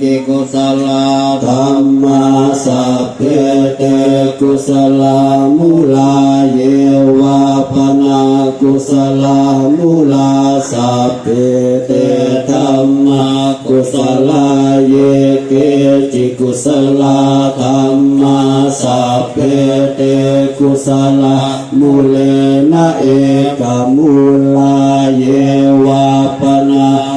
จิกุสลาธรรมาสัพเพเตกุสลามุลาเยวาปนากุสลามุลาสัพเพเตธรรมากุสลาเยเกจิกุสลาธรรมาสัพเพเตกุสลามุเลนะเอกมุลาเยวาปนา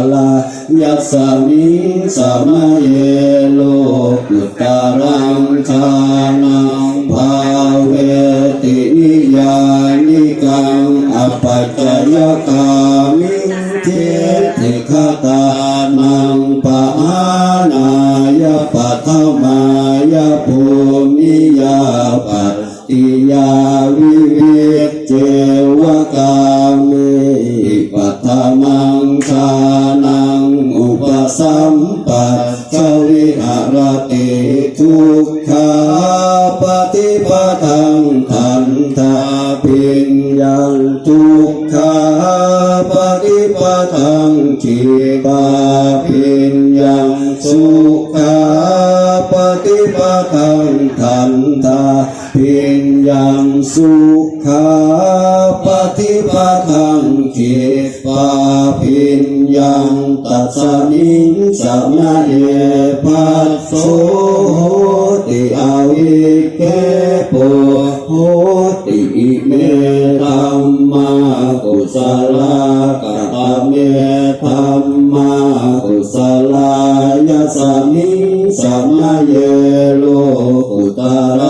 กุศลยัสมิงสมัยโลกุตารังชานังภาเวตินิยานิกังอปัจจยกามิเทติคตานังปะหานายปัทมายภูมิยาปัตติยาวิเวกเจว มังชานังอุปสัมปัสสวิหารติทุกขาปฏิปทังขันธาปิญญังทุกขาปฏิปทังขีปาปิญญังสุขาปฏิปทังขัน ธาปิญญังสุขาปฏิปทังขีปาปิญญังตัสสมิงสมาเอปัสโสติอาวิเกโปโหติเมธัมมากุสลากตเมธัมมากุสลายสมิงสมาเยโลกุตารัง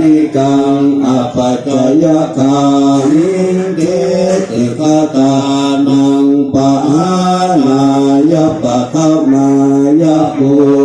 นิกังอปัจจยคานิเกติคตานังปะหานายปะทมายภู